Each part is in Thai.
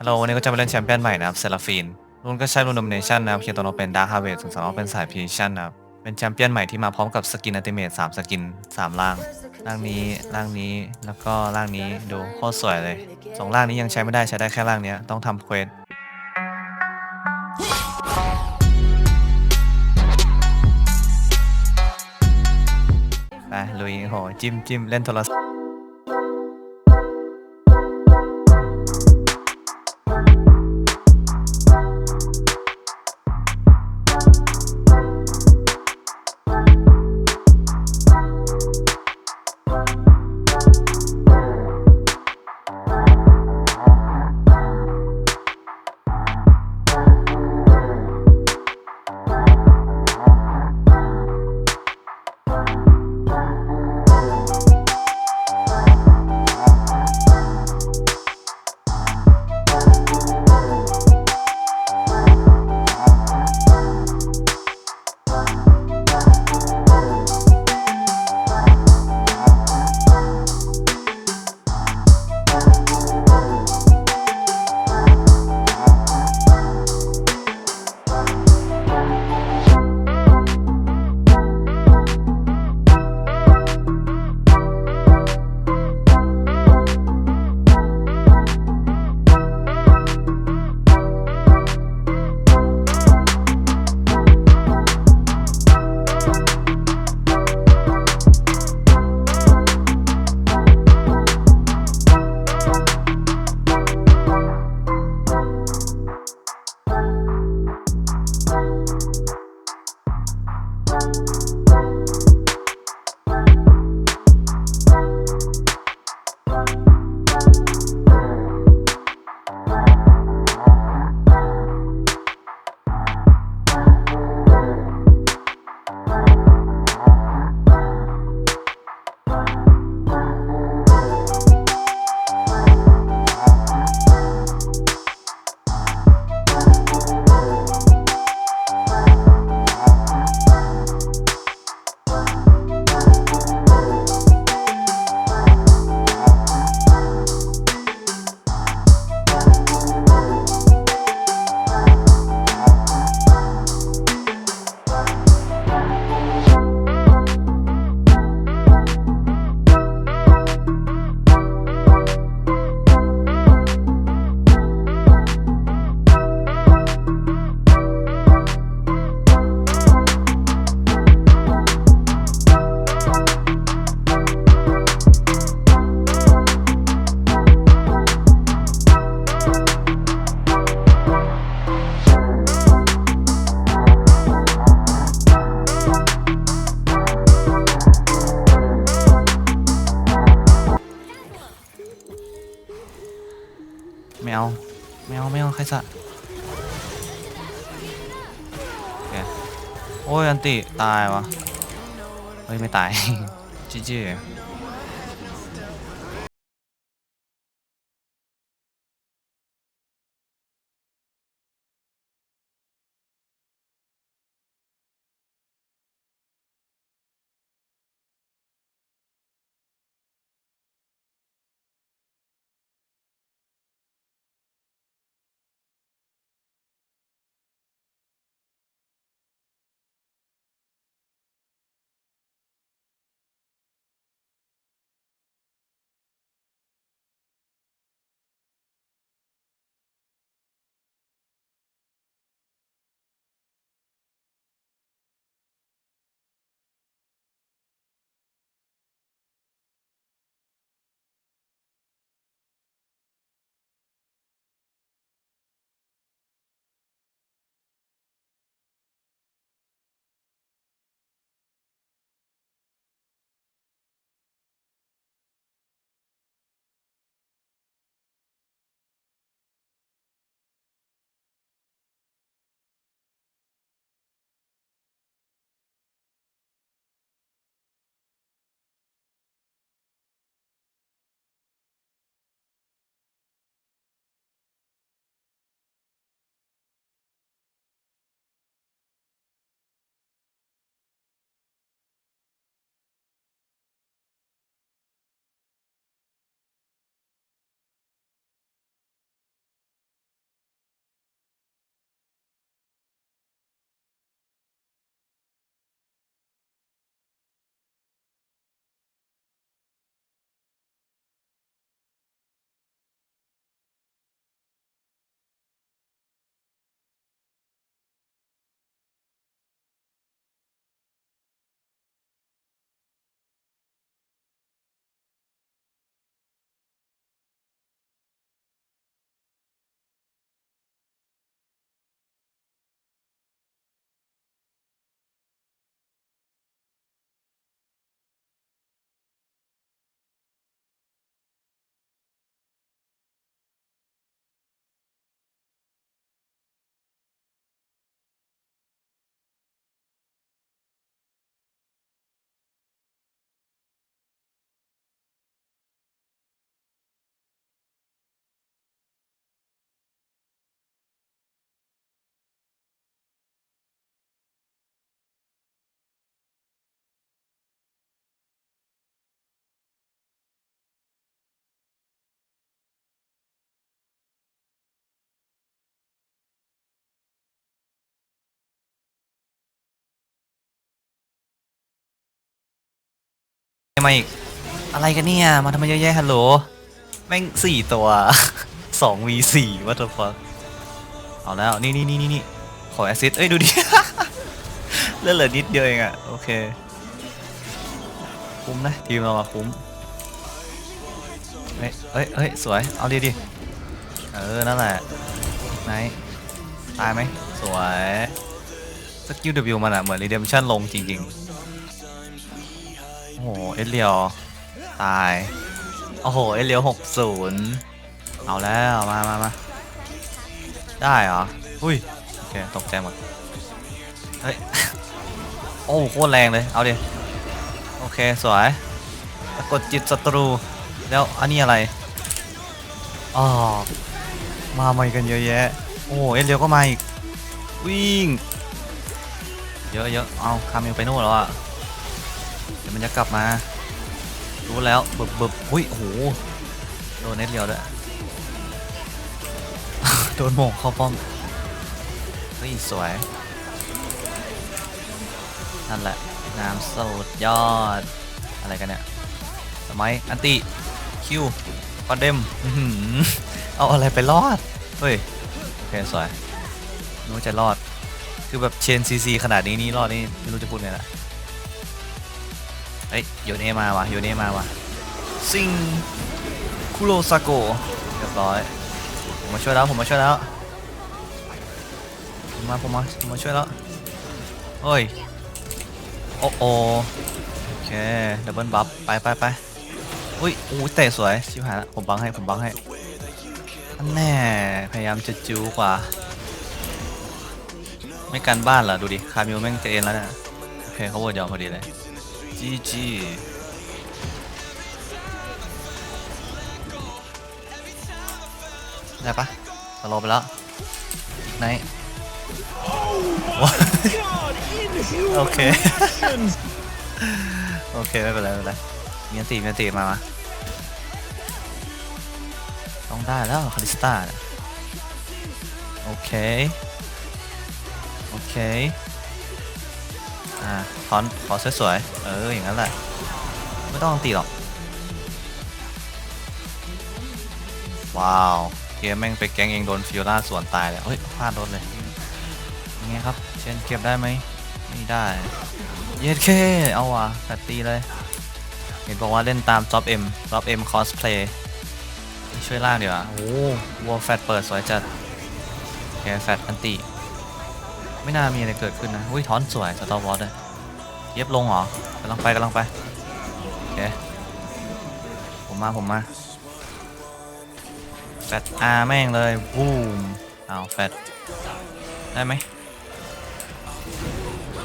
ฮัลโหลวันนี้ก็จะมาเล่นแชมเปี้ยนใหม่นะครับเซราฟีนรุ่นก็ใช้รุ่นโดมิเนชันนะครับเคียร์ตัวโนเป็นดาร์คฮาเวสส่วนสองเป็นสายพีชันนะครับ เป็นแชมเปี้ยนใหม่ที่มาพร้อมกับสกินอัติเมท3สกิน3ร่าง ร่างนี้ร่างนี้แล้วก็ร่างนี้ดูโคตรสวยเลยสองร่างนี้ยังใช้ไม่ได้ใช้ได้แค่ร่างเนี้ยต้องทำเควสไปลุยโหจิ้มจิ้มเล่นโทรศัพท์ ไม่อาไม่เอาใครสะโอ้ยอันติ ตายวะเฮ้ย ไม่ตาย จีจี มาอีก อะไรกันเนี่ย มาทำไมเยอะแยะฮัลโหล แม่งสี่ตัว สองวีสี่วัตถุฟักเอาแล้วนี่นี่นี่นี่นี่ขอแอซิดเอ้ย ดูดิ เลือดเหลือนิดเดียวเองอะโอเค คุ้มนะ ทีมเราอะคุ้มเฮ้ยเฮ้ยเฮ้ยสวย เอาดีดิ เออ นั่นแหละไหนตายไหม สวย สกิล W มันอะเหมือน Redemption ลงจริง ๆ โอ้โห เอสเลียว ตาย โอ้โห เอสเลียวหกศูนย์เอาแล้ว มามามาได้เหรอ อุ้ย โอเค ตกใจหมด เฮ้ย โอ้โคตรแรงเลย เอาดิ โอเค สวยสะกดจิตศัตรู แล้วอันนี้อะไร อ๋อ มาใหม่กันเยอะแยะ โอ้โห เอสเลียวก็มาอีก วิ่ง เยอะเยอะเอาคามิวไปนู่นแล้วอะ เดี๋ยวมันจะกลับมา รู้แล้วบึบบึบอุ้ยโอ้โหโดนเน็ตเลียวด้วยโดนโหมงเข้าป้อมเฮ้ยสวยนั่นแหละงามสุดยอด อะไรกันเนี่ยสมัยอันติคิวคอนเดมเอาอะไรไปรอด เฮ้ยโอเคสวยนู้จะรอด คือแบบเชนซีซีขนาดนี้นี่รอดนี่ไม่รู้จะพูดไงละ เฮ้ยโยนเอมาวะโยนเอมาวะซิงคุโรซาโกเรียบร้อยผมมาช่วยแล้วผมมาช่วยแล้วผมมาผมมาผมมาช่วยแล้วเฮ้ยโอ้โอโอเคดับเบิลบัฟไปไปไปอุ้ยอู้เตะสวยชิบหายละผมบังให้ผมบังให้แน่พยายามจะจูกว่า ไม่กันบ้านเหรอดูดิคามิวแม่งจะเอ็นแล้วเนะโอเคเขาโหวตยอมพอดีเลย จีจีได้ปะสโลไปแล้วอีกไนท์โอเค โอเค ไม่เป็นไรไม่เป็นไรมีอันตีมีอันตีมามาต้องได้แล้วคาริสตาโอเค โอเค อ่าถอนขอสวยๆ เออ อย่างนั้นแหละ ไม่ต้องตีหรอก ว้าว เกมแม่งไปแกงเองโดนฟิโอล่าสวนตายเลยเฮ้ย พลาดโดนเลยยังไงครับ เชนเก็บได้ไหม ไม่ได้ เย็ดเค เอาว่ะแฟตตีเลย เห็นบอกว่าเล่นตามจ็อบเอ็มจ็อบเอ็มคอสเพลย์ช่วยล่างเดี๋ยวาโอ้วัวแฟตเปิดสวยจัดโอเคแฟตอันติ ไม่น่ามีอะไรเกิดขึ้นนะอุ้ยถอนสวยสตอร์วอร์ดเลยเย็บลงเหรอกำลังไปกำลังไปโอเคผมมาผมมาแฟตอาแม่งเลยบูมเอาแฟตได้ไหม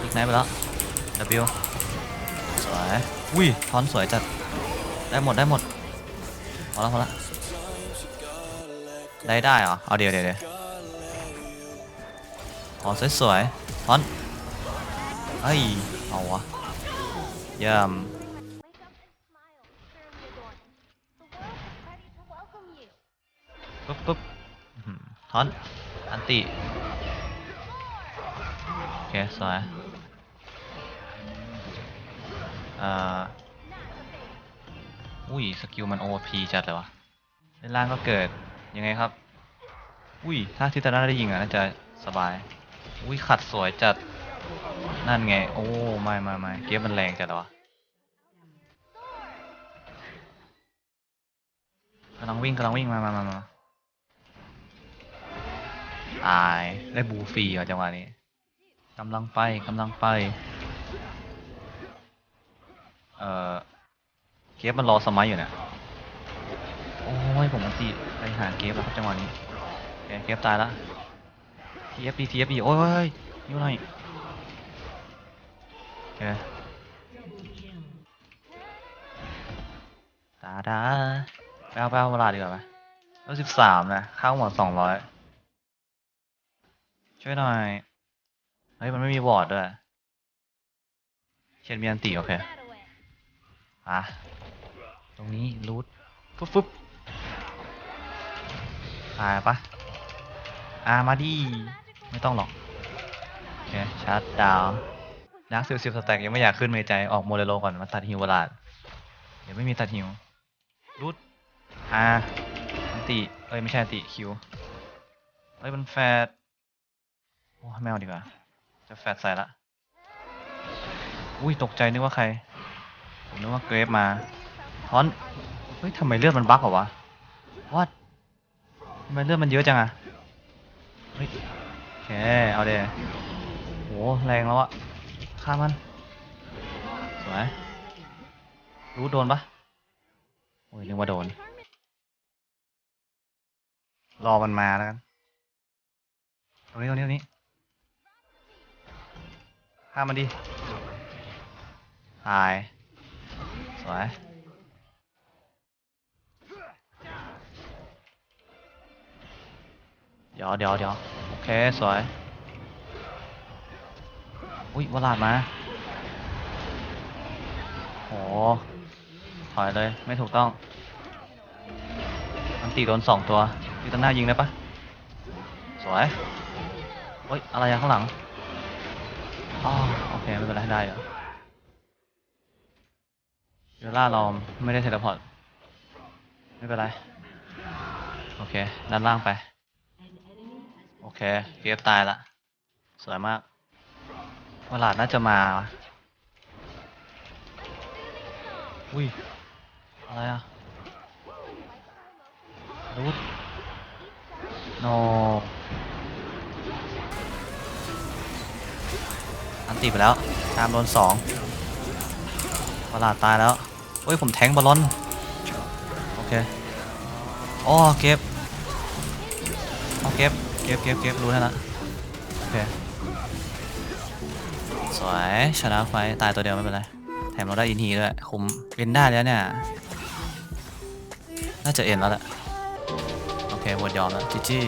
อีกไหนไปแล้ว W สวยอุ้ยถอนสวยจัดได้หมดได้หมดพอแล้วพอแล้วได้ได้เหรอเอาเดี๋ยวเดี๋ยวเดี๋ยว ขอสวยๆฟอนเฮ้ยเอาวะเยี่ยมปุ๊บปุ๊บอื้อหือทอนอันติโอเคสวยอ่ออุ้ยสกิลมันโอพีจัดเลยวะเล่นล่างก็เกิดยังไงครับ อุ้ยถ้าทิตาน่าได้ยิงอะน่าจะสบาย อุ้ยขัดสวยจัด นั่นไง โอ้ไม่ไม่ไม่เกมมันแรงจัดวะกำลังวิ่งกำลังวิ่งมามามามาตายได้บูฟรีว่ะจังหวะนี้กำลังไปกำลังไป เอ่อเกฟมันรอสมัยอยู่เนี่ยโอ้ยผมมันตีไปหาเกฟแล้วครับจังหวะนี้เกฟตายละ TFD TFD โอ้ยนิ้วหน่อยโอเคตาดาไปเอาไปเอาเวลาดีกว่าไหมแล้วสิบสามนะข้าวหมดสองร้อยช่วยหน่อย เฮ้ย มันไม่มีวอร์ดด้วยเช่นมีอันตีโอเคอะตรงนี้รูทฟึบฟึบตายปะอ่ามาดี ไม่ต้องหรอกโอเคชาร์จดาวนักซิลซิลสแต็กยังไม่อยากขึ้นเมใจออกโมเดโลก่อนมาตัดฮิวบลาดเดี๋ยวไม่มีตัดหิวรูดอ่าอันติเอ้ยไม่ใช่อันติคิวเอ้ยมันแฟดโอ้ไม่เอาดีกว่า จะแฟดใส่ละอุ้ยตกใจนึกว่าใครผมนึกว่าเกรฟมาทอนเฮ้ยทำไมเลือดมันบั๊กเหรอวะวัดทำไมเลือดมันเยอะจังอะ เค เอาเดโห แรงแล้วอะฆ่ามัน สวย รู้โดนปะโอ้ยนึกว่าโดน รอมันมาแล้วกัน ตรงนี้ตรงนี้ตรงนี้ฆ่ามันดิตาย สวยเดี๋ยวเดี๋ยวเดี๋ยว เค สวย อุ้ยวลาดมาโหถอยเลย ไม่ถูกต้อง มันตีโดนสองตัวที่ตั้งหน้ายิงได้ปะสวยเฮ้ย อะไรอะข้างหลังอ๋อโอเค ไม่เป็นไรได้เหรอเวล่าเราไม่ได้เทเลพอร์ต ไม่เป็นไร โอเค ด้านล่างไป โอเคเกฟตายละ สวยมากวลาดน่าจะมา อุ้ย อะไรอะรูดโนอันตีไปแล้ว ตามโดนสองวลาดตายแล้ว เฮ้ย ผมแทงบอลลอน โอเค อ๋อ เก็บ ก็บเก็บเก็บรู้แล้วละโอเคสวยชนะไฟตายตัวเดียวไม่เป็นไร แถมเราได้อินทีด้วย คุมเอ็นได้แล้วเนี่ย น่าจะเอ็นแล้วแหละ โอเคหมดยอมแล้ว จีจี